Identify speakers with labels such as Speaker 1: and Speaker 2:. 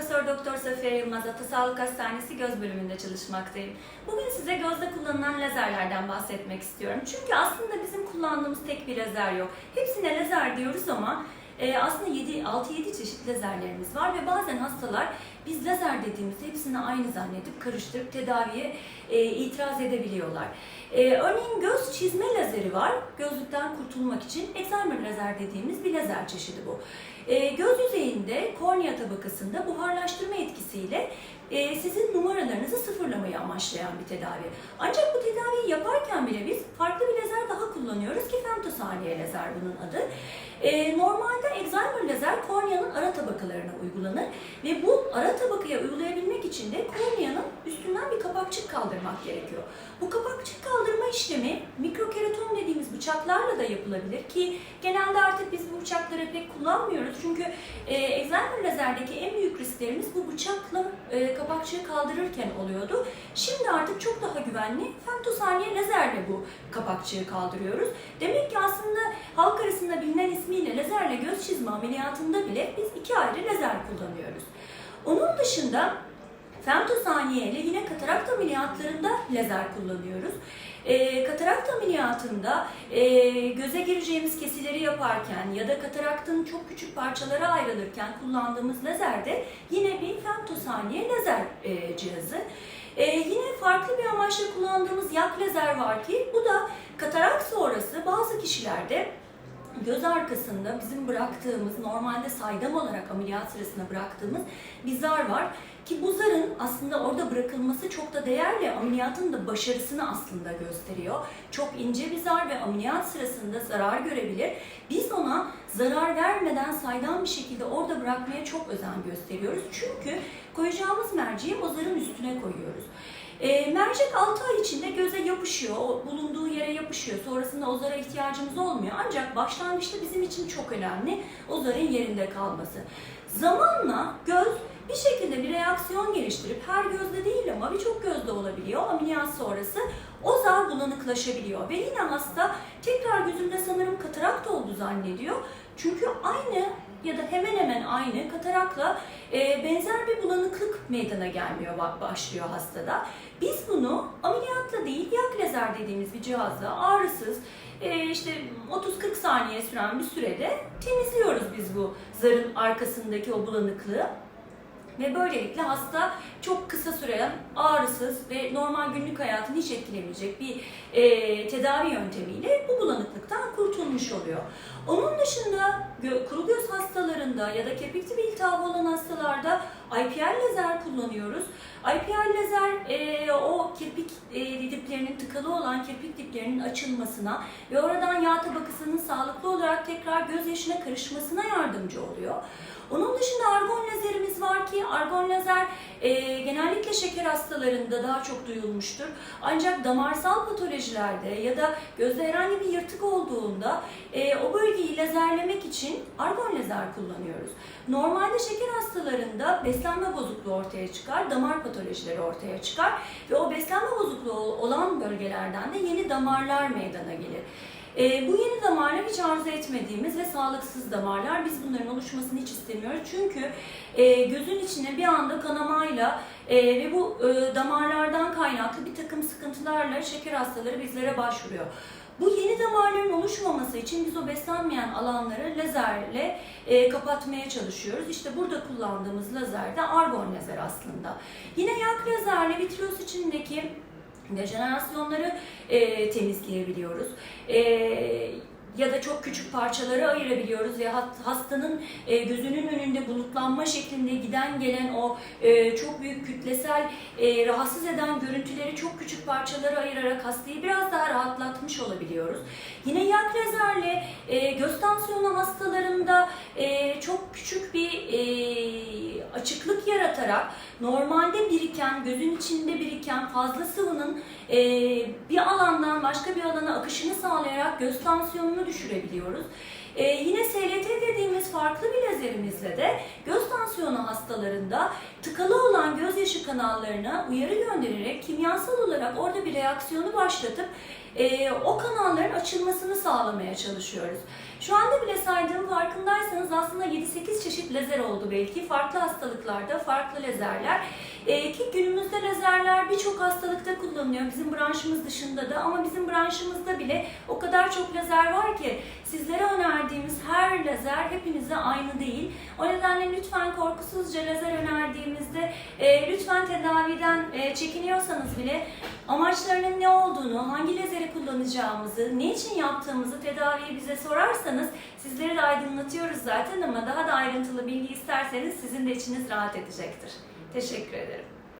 Speaker 1: Profesör Doktor Safiye Yılmaz Ata Sağlık Hastanesi göz bölümünde çalışmaktayım. Bugün size gözde kullanılan lazerlerden bahsetmek istiyorum. Çünkü aslında bizim kullandığımız tek bir lazer yok. Hepsine lazer diyoruz ama e, aslında 6-7 çeşit lazerlerimiz var ve bazen hastalar biz lazer dediğimizde hepsini aynı zannedip karıştırıp tedaviye e, itiraz edebiliyorlar. E, örneğin göz çizme lazeri var. Gözlükten kurtulmak için Excimer lazer dediğimiz bir lazer çeşidi bu. E, göz yüzeyinde kornea tabakasında buharlaştırma etkisiyle e, sizin numaralarınızı sıfırlamayı amaçlayan bir tedavi. Ancak bu tedaviyi yaparken bile biz farklı bir lazer daha kullanıyoruz ki femtosaniye lazer bunun adı. E, normalde Excimer lazer korneanın ara tabakalarına uygulanır ve bu ara tabakaya uygulayabilmek için de korneanın üstünden bir kapakçık kaldırmak gerekiyor. Bu kapakçık kaldırma işlemi mikrokeraton dediğimiz bıçaklarla da yapılabilir ki genelde artık biz bu bıçakları pek kullanmıyoruz çünkü e, Excimer lazerdeki en büyük risklerimiz bu bıçakla e, kapakçığı kaldırırken oluyordu. Şimdi artık çok daha güvenli femtosaniye lazerle bu kapakçığı kaldırıyoruz. Demek ki aslında halk arasında bilinen ismiyle lazerle göz çizme ameliyatında bile biz iki ayrı lazer kullanıyoruz. Onun dışında femtosaniye yine katarakt ameliyatlarında lazer kullanıyoruz. E, katarakt ameliyatında e, göze gireceğimiz kesileri yaparken ya da kataraktın çok küçük parçalara ayrılırken kullandığımız lazer de yine bir femtosaniye lazer e, cihazı. E, yine farklı bir amaçla kullandığımız yak lazer var ki bu da katarak sonrası bazı kişilerde göz arkasında bizim bıraktığımız, normalde saydam olarak ameliyat sırasında bıraktığımız bir zar var. Ki bu zarın aslında orada bırakılması çok da değerli. Ameliyatın da başarısını aslında gösteriyor. Çok ince bir zar ve ameliyat sırasında zarar görebilir. Biz ona zarar vermeden saydam bir şekilde orada bırakmaya çok özen gösteriyoruz. Çünkü koyacağımız merceği o zarın üstüne koyuyoruz. E, mercek 6 ay içinde göze yapışıyor, bulunduğu yere yapışıyor. Sonrasında o zara ihtiyacımız olmuyor. Ancak başlangıçta bizim için çok önemli o zarın yerinde kalması. Zamanla göz bir şekilde bir reaksiyon geliştirip her gözde değil ama birçok gözde olabiliyor. Ameliyat sonrası o zar bulanıklaşabiliyor ve yine hasta tekrar gözünde sanırım katarakt oldu zannediyor. Çünkü aynı ya da hemen hemen aynı katarakla e, benzer bir bulanıklık meydana gelmiyor başlıyor hastada. Biz bunu ameliyatla değil yak lazer dediğimiz bir cihazla ağrısız e, işte 30-40 saniye süren bir sürede temizliyoruz biz bu zarın arkasındaki o bulanıklığı. Ve böylelikle hasta çok kısa süren ağrısız ve normal günlük hayatını hiç etkilemeyecek bir e, tedavi yöntemiyle bu bulanıklıktan kurtulmuş oluyor. Onun dışında kuru göz hastalarında ya da kirpik tipi iltihabı olan hastalarda IPL lazer kullanıyoruz. IPL lazer e, o kirpik e, diplerinin tıkalı olan kirpik diplerinin açılmasına ve oradan yağ tabakasının sağlıklı olarak tekrar gözyaşına karışmasına yardımcı oluyor. Onun dışında argon lazerimiz var ki argon lazer e, genellikle şeker hastalarında daha çok duyulmuştur. Ancak damarsal patolojilerde ya da gözde herhangi bir yırtık olduğunda e, o bölgeyi lazerlemek için argon lazer kullanıyoruz. Normalde şeker hastalarında beslenme bozukluğu ortaya çıkar, damar patolojileri ortaya çıkar ve o beslenme bozukluğu olan bölgelerden de yeni damarlar meydana gelir. E, bu yeni damarlar hiç arzu etmediğimiz ve sağlıksız damarlar. Biz bunların oluşmasını hiç istemiyoruz. Çünkü e, gözün içine bir anda kanamayla e, ve bu e, damarlardan kaynaklı bir takım sıkıntılarla şeker hastaları bizlere başvuruyor. Bu yeni damarların oluşmaması için biz o beslenmeyen alanları lazerle e, kapatmaya çalışıyoruz. İşte burada kullandığımız lazer de argon lazer aslında. Yine yak lazerle vitreos içindeki dejenerasyonları e, temizleyebiliyoruz. E, ya da çok küçük parçalara ayırabiliyoruz ve hastanın e, gözünün önünde bulutlanma şeklinde giden gelen o e, çok büyük kütlesel e, rahatsız eden görüntüleri çok küçük parçalara ayırarak hastayı biraz daha rahatlatmış olabiliyoruz. Yine yak lazerle e, göz tansiyonu hastalarında çok küçük bir açıklık yaratarak normalde biriken, gözün içinde biriken fazla sıvının e, bir alandan başka bir alana akışını sağlayarak göz tansiyonunu düşürebiliyoruz. E, yine SLT dediğimiz farklı bir lazerimizle de göz tansiyonu hastalarında tıkalı olan gözyaşı kanallarına uyarı göndererek kimyasal olarak orada bir reaksiyonu başlatıp e, o kanalların açılmasını sağlamaya çalışıyoruz. Şu anda bile saydığım farkındaysanız aslında 7-8 çeşit lazer oldu belki. Farklı hastalıklarda farklı lazerler. Ee, ki günümüzde lazerler birçok hastalıkta kullanılıyor. Bizim branşımız dışında da ama bizim branşımızda bile o kadar çok lazer var ki sizlere önerdiğimiz her lazer hepinize aynı değil. O nedenle lütfen korkusuzca lazer önerdiğimizde e, lütfen tedaviden e, çekiniyorsanız bile amaçlarının ne olduğunu, hangi lazeri kullanacağımızı, ne için yaptığımızı tedaviyi bize sorarsanız sizleri de aydınlatıyoruz zaten ama daha da ayrıntılı bilgi isterseniz sizin de içiniz rahat edecektir. Teşekkür ederim.